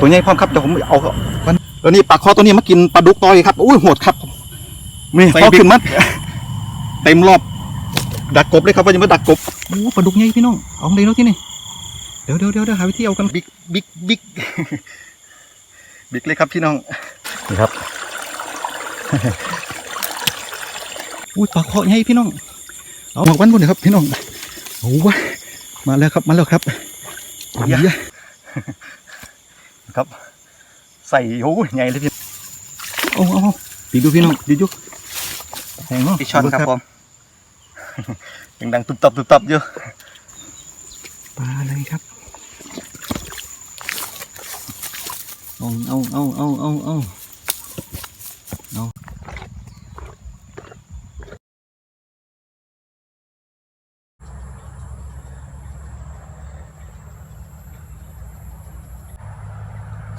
ตัวใหญ่พร้อมครับเดี๋ยวผมเอาวันแล้วนี่ปลาคอตัวนี้มากินปลาดุกต่อยครับอุ้ยโหดครับนี่ใส่พอบิ๊ก ขึ้นมาเต็มรอบ ดักกบเลยครับว่าจะมาดักกบโอ้ปลาดุกใหญ่พี่น้องเอาเลยเนาะที่นี่เดี๋ยวเดี๋ยวเดี๋ยวเดี๋ยวหาวิธีเอากันบิ๊กบิ๊กบิ๊ก บิ๊กเลยครับพี่น้องนี่ครับอุ้ยปลาคอใหญ่พี่น้องเอาหมอกวันบนเลยครับ พี่น้องโอ้ยมาแล้วครับมาแล้วครับเฮีย ครับ ใส่โอ้ยใหญ่เลยพี่โอ้เอาเอาดีดูพี่น้องดีดูแหงเนาะพี่ช็อตครับผมยังดังตุบตับตุบตับอยู่ปลาอะไรครับเอาเอาเอาเอาเอาเอาเอา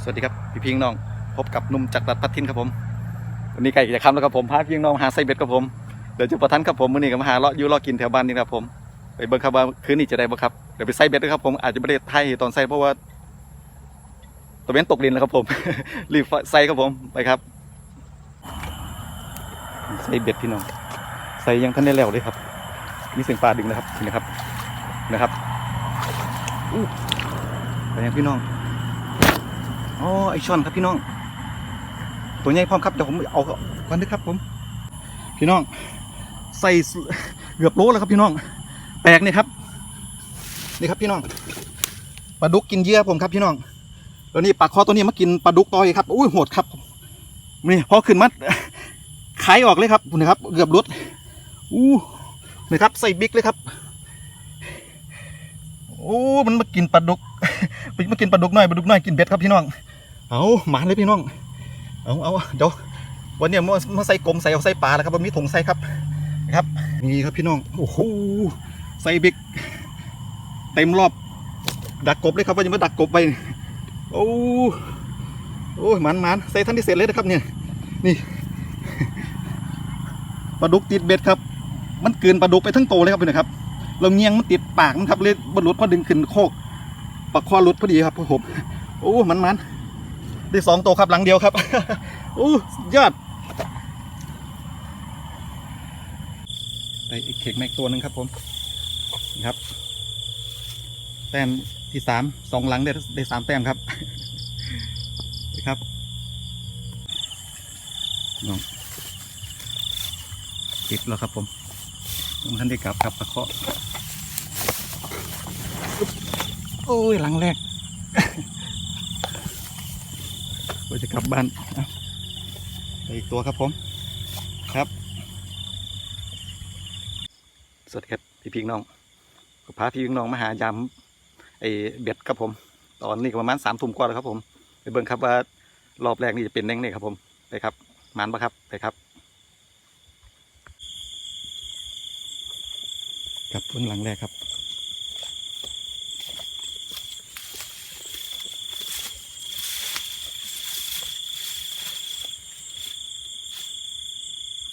สวัสดีครับ พี่พิงน้อง พบกับนุ่มจากรัฐพัททินครับผมวันนี้ไก่จะคำแล้วครับผมพาพี่น้องหาไซเบ็ดครับผมเดี๋ยวจะประทันครับผมมื่อนี้ก็มาหาเลาะยู่เลาะกินแถวบ้านนี่ครับผมไปเบิ่งครับว่าคืนนี้จะได้บ่ครับเดี๋ยวไปไซเบ็ดด้วยครับผมอาจจะไม่ได้ไทยตอนไซเพราะว่าตัวเว้นตกดินแล้วครับผมรีบไซครับผมไปครับไซเบ็ดพี่น้องไซยังท่านได้แล้วเลยครับมีเสียงปลาดึงนะครับนี่นะครับนะครับอู้ไปยังพี่น้อง อ๋อไอช่อนครับพี่น้อง ตัวใหญ่พร้อมครับเดี๋ยวผมเอาก่อนนะครับผม พี่น้อง ใส่เกือบโลแล้วครับพี่น้อง แปลกนี่ครับนี่ครับพี่น้องปลาดุกกินเยื่อผมครับพี่น้องแล้วนี่ปลาคอตัวนี้มากินปลาดุกต่อยครับอุ้ยโหดครับนี่พอขึ้นมาขายออกเลยครับนี่ครับ เกือบหลุดอู้นี่ครับใส่บิ๊กเลยครับโอ้มันมากินปลาดุกมันมากินปลาดุกน้อยปลาดุกน้อยกินเบ็ดครับพี่น้อง เอาหมาเลยพี่น้อง เอาเอาเดี๋ยววันนี้มามาใส่กลมใส่เอาใส่ปลาแล้วครับวันนี้ถุงใส่ครับนะครับนี่ครับพี่น้องโอ้โหใส่บิ๊กเต็มรอบ ดักกบเลยครับว่าจะมาดักกบไปโอ้โอ้ยมันหมันใส่ท่านที่เสร็จเลยนะครับเนี่ยนี่ปลาดุกติดเบ็ดครับ มันเกินปลาดุกไปทั้งโตเลยครับพี่นะครับเราเงียงมันติดปากมันครับเลยบรรลุพอดึงขึ้นโคกปากคอหลุดพอดีครับผมโอ้มันมัน ได้สองตัวครับหลังเดียวครับ อู้ยอดได้อีกเข่งแม็กตัวหนึ่งครับผมครับ แต้มที่สามสองหลังได้ได้สามแต้มครับนี่ครับน้องติดแล้วครับผมยังทันได้กลับครับตะเคาะโอ้ยหลังแรก เราจะกลับบ้านเอาไปอีกตัวครับผม ครับ สวัสดีครับพี่พิงน้องก็พาพี่พิงน้องมาหายำไอ้เบ็ดครับผม ตอนนี้ก็ประมาณสามทุ่มกว่าแล้วครับผม ไปเบิ่งครับว่ารอบแรกนี่จะเป็นแน่งเนี่ยครับผมไปครับมันปะครับไปครับกับเบื้องหลังแรกครับ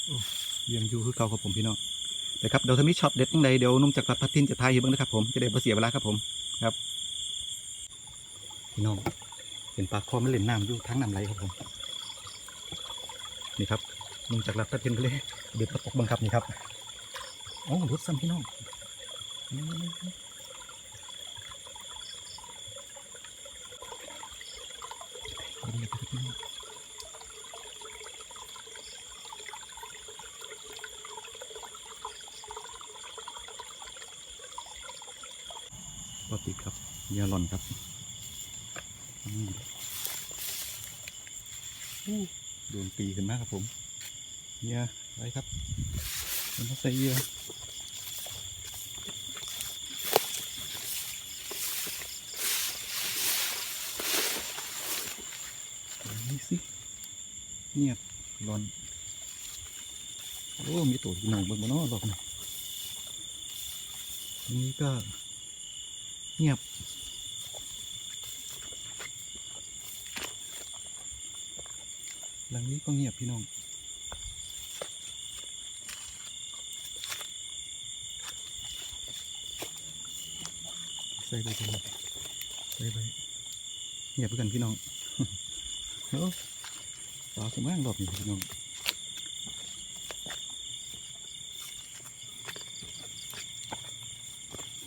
เยังอยู่คือเก่าครับผมพี่น้องเดี๋ยวครับเดี๋ยวถ้ามีช็อตเด็ดยังใดเดี๋ยวนุ่มจากรัดพัทินจะทายให้บ้างนะครับผมจะได้บ่เสียเวลาครับผมครับพี่น้องเห็นปลาคอมันเล่นน้ำอยู่ทั้งน้ำไหลครับผมนี่ครับนุ่มจากรัฐพัทินเลยเด็ดตะปกบังคับนี่ครับโอ้รุดซ้ำพี่น้องป กติครับเหยาหล่อนครับอืมอู้โดนตีขึ้นมากครับผมเหยาไว้ครับมันต้องใส่เหยานี่สิเงียบหลอนโอ้มีตัวที่หนังบนบนนอหรอกนะนี่ก็ เงียบ หลังนี้ก็เงียบพี่น้องใส่ไปใส่ไปใส่ไปเงียบเหมือนกันพี่น้องเอ้าปลาสมังรอบนี้พี่น้อง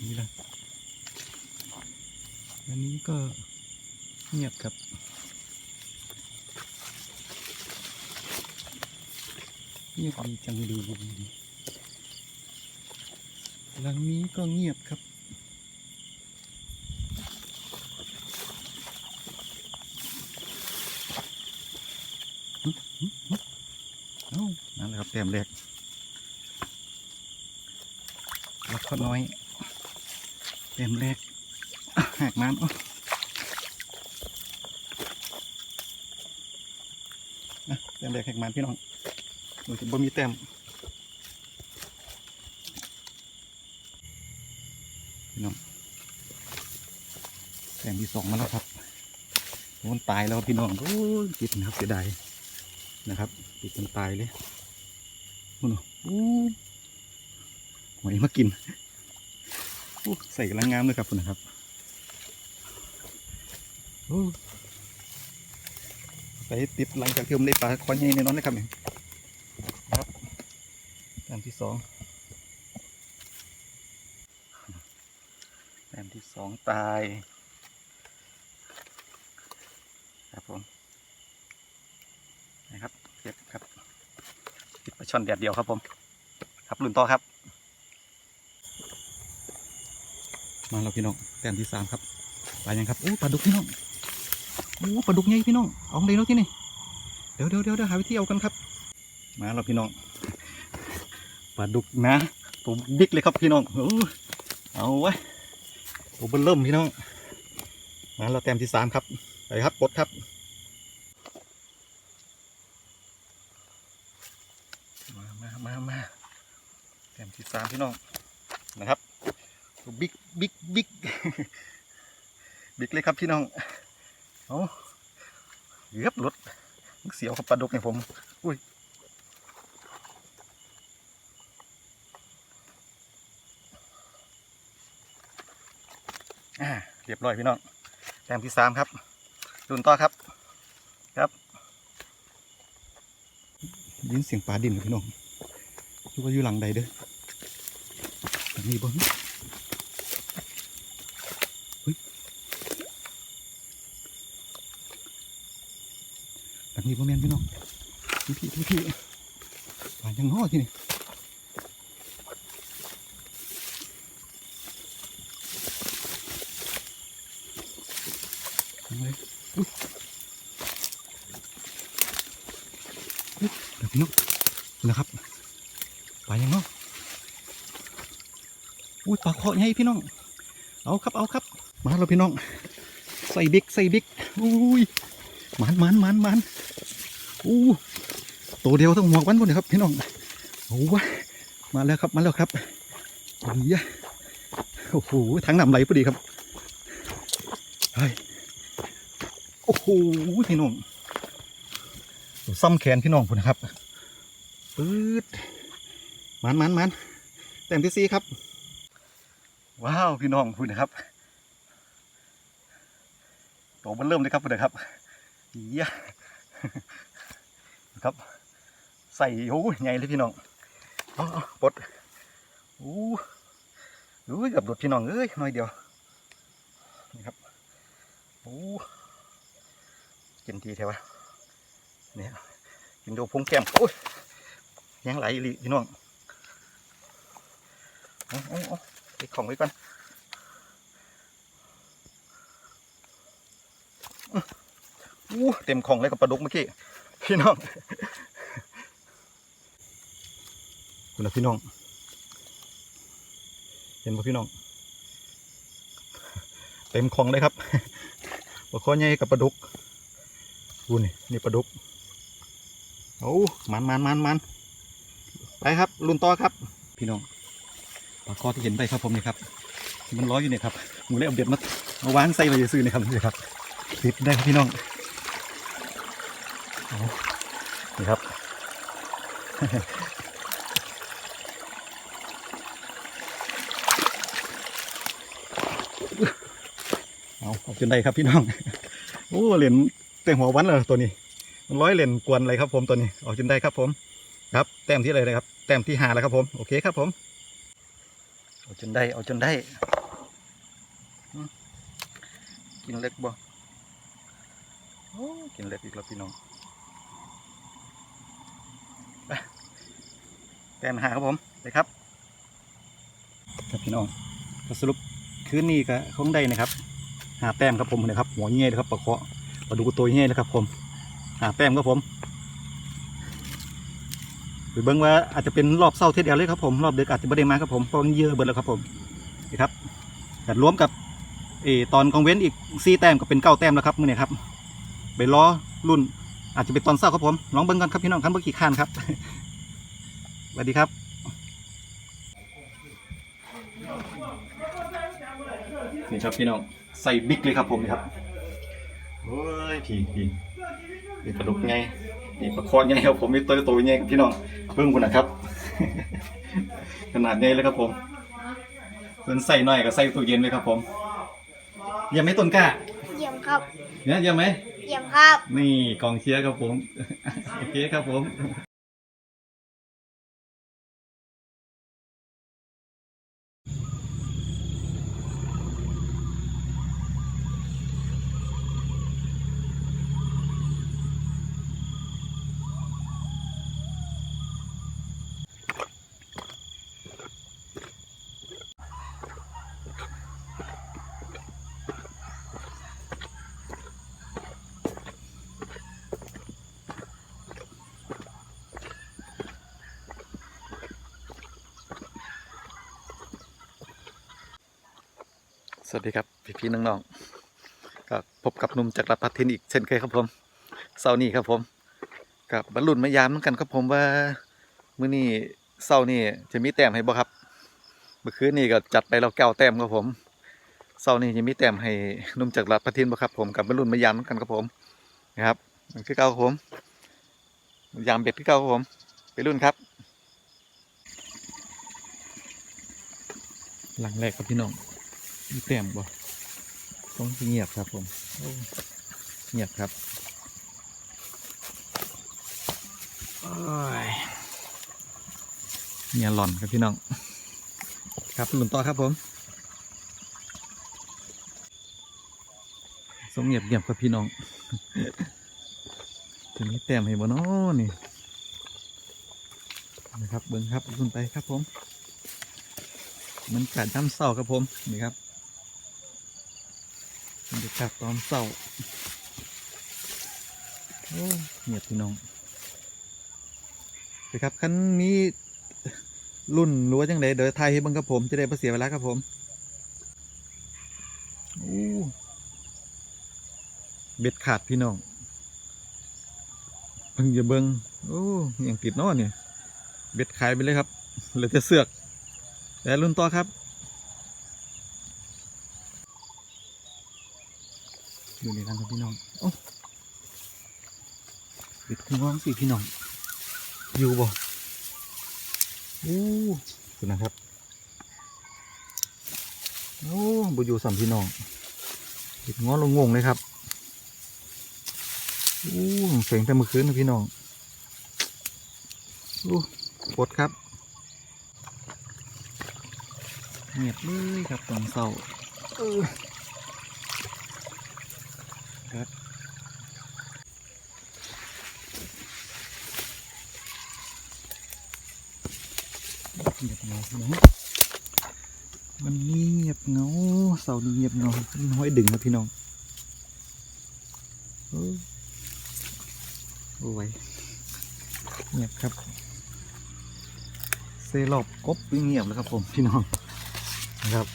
นี่ละ อันนี้ก็เงียบครับ เงียบดีจังเลยหลังนี้ก็เงียบครับเอ้านั่นแหละครับแต้มแรกแล้วก็น้อยแต้มแรก อะแหกมันอะแต้มแรกแหกมันพี่น้องหนูจะบ่มีแต้มพี่น้องแต้มที่สองมาแล้วครับมันตายแล้วพี่น้องโอ้ยติดนะครับเสียดายนะครับติดจนตายเลยนู่นน่ะอู้หอยมากินใส่กำลังงามเลยครับคุณนะครับ ไปติดหลังจากที่ผมได้ปลาคอนใหญ่แน่นอนเลยครับเนี่ยครับแต้มที่สองแต้มที่สองตาย ครับผมนะครับเก็บครับติดปลาช่อนแดดเดียวครับผม ครับลุ่นต่อครับ มาแล้วพี่น้องแต้มที่สามครับปลายังครับโอ้ปลาดุกพี่น้อง โอ้ปลาดุกใหญ่พี่น้องเอาเลยเนาะที่นี่เดี๋ยวเดี๋ยวเดี๋ยวเดี๋ยวหาวิธีเอากันครับ มาแล้วพี่น้องปลาดุกนะตัวบิ๊กเลยครับพี่น้องโอ้เอาไว้ตัวเบิ่มเริ่มพี่น้องมาแล้วแต้มที่สามครับไปครับกดครับมามามามาแต้มที่สามพี่น้องนะครับบิ๊กบิ๊กบิ๊กบิ๊กเลยครับพี่น้อง เอาเหยียบรถเสียวกับปลาดุกเนี่ยผม อุ้ยเรียบร้อยพี่น้องแต้มที่สามครับดุนต่อครับ ครับยินเสียงปลาดินครับพี่น้องคิดว่าอยู่หลังใดเด้อหลังนี้บ่เฮ้ย หลังนี้บ่แม่พี่น้องทุกที่ทุกที่ปลายังง้อที่นี่ยังไงอุ๊ยอุ๊ยพี่น้องนะครับปลายังเนาะอุ้ยปลาเคาะไงพี่น้อง เอาครับเอาครับ มาแล้วพี่น้อง ใส่บิ๊กใส่บิ๊กอุ้ยมันมันมันมัน อู้ตัวเดียวต้องหมวกวันบนเลยครับพี่น้องโอ้วะมาแล้วครับมาแล้วครับโอ้ยโอ้โหทั้งน้ำไหลพอดีครับเฮ้ยโอ้โหพี่น้องซ้ำแขนพี่น้องพุ่นนะครับปื๊ดมันมันมันแต้มที่สี่ครับ ว้าวพี่น้องพูดนะครับโตมันเริ่มเลยครับพูดนะครับเยี่ย ครับ ใส่โอ้ยไงเลยพี่น้องเอาเอาปลดโอ้ยกับดุดพี่น้องเอ้ยน้อยเดียวนี่ครับโอ้กินทีเถอะวะเนี่ยกินดูพุงแก้มโอ้ยยังไหลอีหลีพี่น้องเอาเอาเอาไปของไว้ก่อนอู้เต็มของเลยกับปลาดุกเมื่อกี้ พี่น้องคุณนะพี่น้อง เห็นป่ะพี่น้อง เต็มของเลยครับปลาข้อใหญ่กับปลาดุกดูนี่นี่ปลาดุกโอ้มันมันมันมันไปครับลุนต่อครับ พี่น้องปลาคอที่เห็นไปครับผมนี่ครับมันร้อยอยู่เนี่ยครับหมูเลยเอาเบ็ดมา มาวางใส่ไว้ซื้อนี่ครับนี่ครับติดได้ครับพี่น้อง นี่ครับ เอาเอาจนได้ครับพี่น้อง โอ้เหรียญแต่หัววันเลยตัวนี้ มันร้อยเหรียญกวนอะไรครับผมตัวนี้เอาจนได้ครับผม ครับ แต้มที่อะไรนะครับ แต้มที่หาแล้วครับผม โอเคครับผม เอาจนได้ เอาจนได้ กินเล็กบ่โอ้กินเล็กอีกแล้วพี่น้องไป แต้มหาครับผมไปครับครับพี่น้องก็สรุปคืนนี้ก็คงได้นะครับ หาแต้มครับผมนะครับหัวเงี้ยนะครับปลาเคาะปลาดูตัวเงี้ยนะครับ ผม หาแต้มครับผมหรือเบิ้งว่าอาจจะเป็นรอบเศร้าเทศเดียวเลยครับผมรอบเด็กอาจจะไม่ได้มาครับผมเพราะมันเยอะเบิดแล้วครับผมนี่ครับแต่รวมกับเออตอนกองเว้นอีกสี่แต้มก็เป็นเก้าแต้มแล้วครับมื่อนี้ครับไปล้อรุ่นอาจจะเป็นตอนเศร้าครับผมลองเบิ้งกันครับพี่น้องครับเมื่อกี้ข้านครับ สวัสดีครับนี่ครับพี่น้องใส่บิ๊กเลยครับผมนี่ครับโอ้ยพี่พี่นี่ปลาดุกไงนี่ปลาคอไงครับผมมีตัวตัวไงครับพี่น้องเพิ่งคุณนะครับ ขนาดนี้เลยครับผมเพิ่นใส่หน่อยก็ใส่ตู้เย็นเลยครับผมเยังไหม่ต้นกล้าเยี่ยมครับเนี่ยเยังไหมเยี่ยมครับ นี่กองเชียร์ครับผมโอเคครับผม สวัสดีครับ พี่พี่น้องๆก็พบกับนุ่มจากรพัฒทินอีกเช่นเคยครับผมเสาร์นี้ครับผมกับบรรลุนมายามเหมือนกันครับผมว่ามื้อนี้เสาร์นี้จะมีแต้มให้บ่ครับ เมื่อคืนนี้ก็จัดไปแล้วเก้าแต้มครับผมเสาร์นี้จะมีแต้มให้นุ่มจากรพัฒทินบ่ครับผมกับบรรลุนมายามเหมือนกันครับผมนะครับคือเก่าครับผมยามเบ็ดคือเก่าครับผม ไปรุ่นครับ หลังแรกครับพี่น้อง มีแต้มบ่ต้องเงียบครับผมโอ้เงียบครับโอ้ยเนี่ยหล่อนครับพี่น้อง ครับหลุนต่อครับผมสงเงียบเงียบครับพี่น้องจะมีแต้มให้บ่เนาะนี่นะครับเบิ้งครับขึ้นไปครับผม มันกัดน้ำเศร้าครับผมนี่ครับ บรรยากตอนเศร้าโอ้เงียบพี่น้องไปครับคันนี้รุ่นรือว่าจังไดเดี๋ยวไทยให้เบังครับผม จะได้ประเสียเวลาครับผมโอ้เบ็ดขาดพี่น้องเพิ่งจะเบิงโอ้ยังติดนอเนี่ยเบ็ดขายไปเลยครับเหลือแต่เสือกแต่รุ่นต่อครับ อยู่ในนั้นครับพี่น้องโอ้ปิดขึ้นร้องสิพี่น้อง อยู่บ่โอ้คุณนะครับโอ้บุอยู่สามพี่น้องปิดง้อลงงงเลยครับโอ้เสียงแต่เมื่อคืนนะพี่น้องโอ้ปวดครับเงียบเลยครับตอนเศร้าเออครับเงียบเงาพี่น้อง มันเงียบเงาเสานี้เงียบเงาน้อยดึงครับพี่น้องโอ้ยเงียบครับ เซรอบกบเงียบแล้วครับผมพี่น้องนะครับ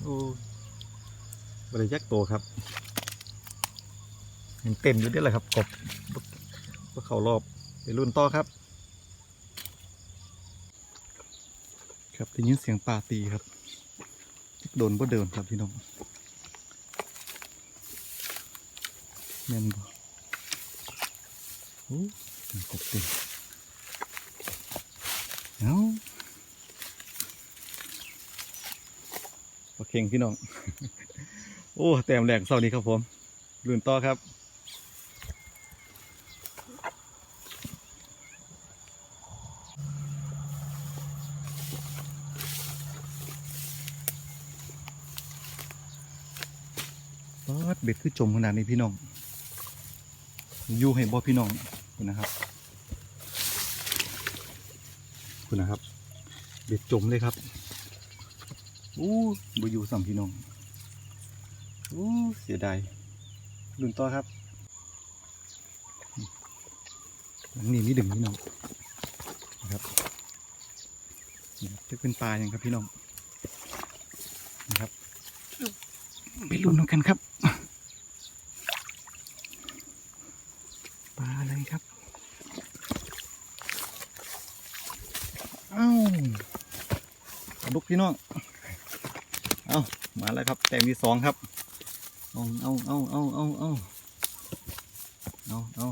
โอ้บริยักโตวครับยังเต็มอยู่ด้วยแหละครับกบเขารอบไปรุ่นต่อครับ ครับได้ยินเสียงปลาตีครับโดนบ่เดินครับพี่น้องแม่นบ่โอ้กบเต็มเอ้าปลาเค็งพี่น้อง โอ้ แต้มแรกเศร้านี้ครับผมลุนต่อครับ ปาดเบ็ดคือจมขนาดนี้พี่น้องอยู่ให้บ่พี่น้องคุณนะครับ คุณนะครับ เบ็ดจมเลยครับอู้บ่อยู่สามพี่น้องอู้เสียดายลุนต่อครับอันนี้มีดึงพี่น้องนะครับจะเป็นปลาอย่างครับพี่น้องนะครับไปลุ้นกันครับ ปลาอะไรครับ เอ้าลาดุกพี่น้อง เอ้า มาแล้วครับ แต้มที่สองครับ เอาเอาเอาเอาเอาเอาเอาเอา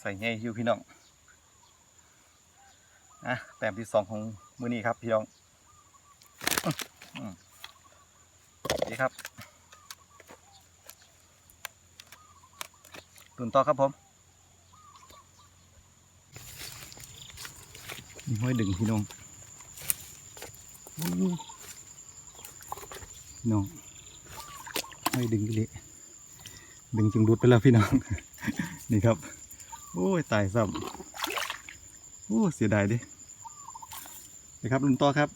ใส่ใหญ่อยู่พี่น้องอะแต้มที่สองของมือนี้ครับพี่น้องอื้ออืมนี่ครับ ตุนต่อครับผมมีห้อยดึงพี่น้องพี่น้องห้อยดึงอีเละดึงจึงรุดไปแล้วพี่น้อง นี่ครับ โอ้ยตายซ้ำโอ้เสียดายดินะครับลุงต่อครับ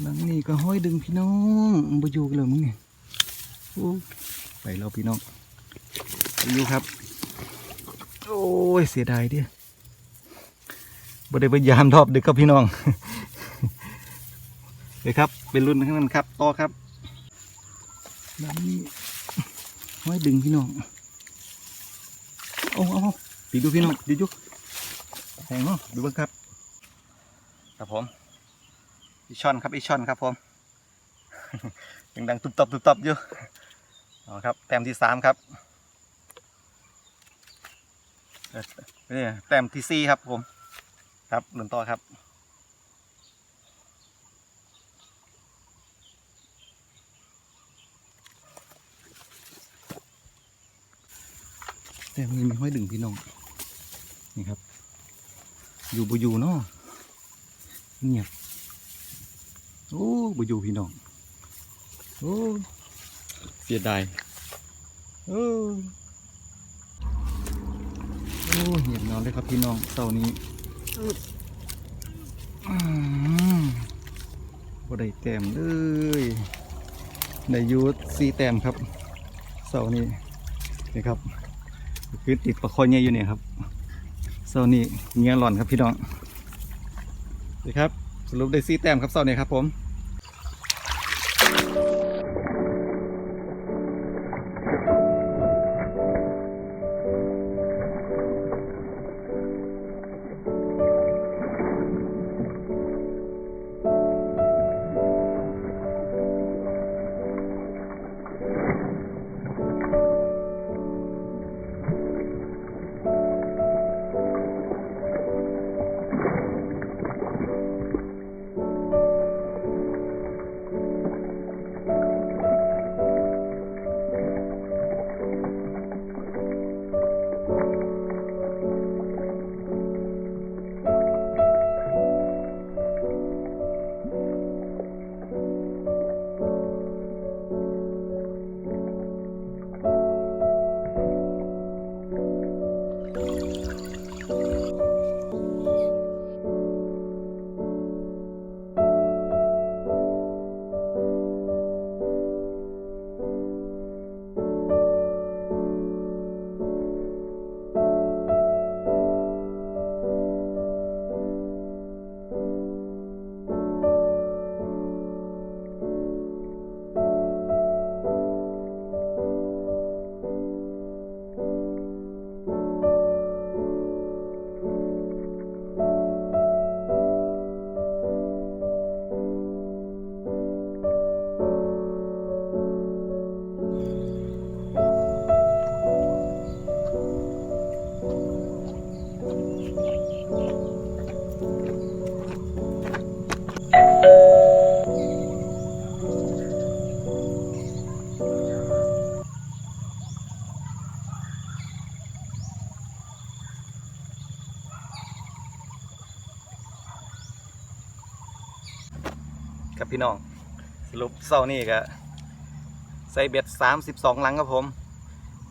หลังนี่ก็ห้อยดึงพี่น้องไปอยู่กันเลยมึงเนี่ยโอ้ ไปแล้วพี่น้องอยู่ครับ โอ้ยเสียดายดิบ่ได้พยายามรอบดึกครับพี่น้องเลยครับ เป็นรุ่นข้างนั้นครับต่อครับหลังนี้ห้อยดึงพี่น้องโอ้เอาเอาดีดูพี่น้องดีดูแพงเนาะดูบ้างครับ ครับผมอีช่อนครับอีช่อนครับผมยังดังตุบตับตุบตับอยู่ เอครับแต้มที่สามครับนี่แต้มที่สี่ครับผม ครับหนุนต่อครับแต่มีมีห้อยดึงพี่น้อง นี่ครับ อยู่บ่อยู่เนาะเงียบโอ้บ่อยู่พี่น้อง โอ้ สียดายโอ้โอ้เงียบนอนเลยครับพี่น้องเสานี้อืมบ่ได้แต้มเลยได้ยูสีแต้มครับเสานี้นี่ครับคือติดประคอยเงี้ยอยู่เนี่ยครับเสานี้เงี้ยหล่อนครับพี่น้องดีครับ สรุปได้ซีแต้มครับเสานี้ครับผม พี่น้องสรุปเศร้านี่ก็ใส่เบ็ดสามสิบสองลังครับผม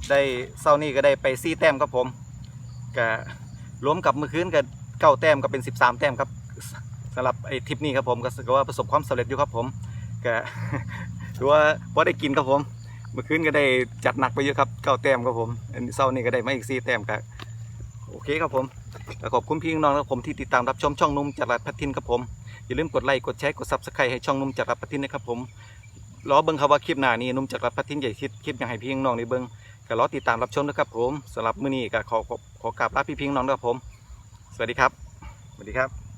ได้เศร้านี่ก็ได้ไปสี่แต้มครับผมก็รวมกับเมื่อคืนก็เก้าแต้มก็เป็นสิบสามแต้มครับสำหรับไอ้ทริปนี้ครับผมก็ถือว่าประสบความสำเร็จอยู่ครับผมก็ถือว่าพอได้กินครับผม เมื่อคืนก็ได้จัดหนักไปเยอะครับเก้าแต้มครับผมอันเศร้านี่ก็ได้มาอีกสี่แต้มครับโอเคครับผมขอบคุณพี่น้องครับผมที่ติดตามรับชมช่องนุ่มจัดรัดพัทินครับผม อย่าลืมกดไลค์กดแชร์กดซับสไครต์ให้ช่องนุ่มจักรพัทินนะครับผมรอเบิ้งครับว่าคลิปหน้านี้นุ่มจักรพัทินใหญ่คิศคลิปอย่างให้พี่น้องในเบิ้งก็รอติดตามรับชมนะครับผมสำหรับมื้อนี้ก็ขอขอขอกราบลาพี่พี่น้องด้วยครับผม สวัสดีครับสวัสดีครับ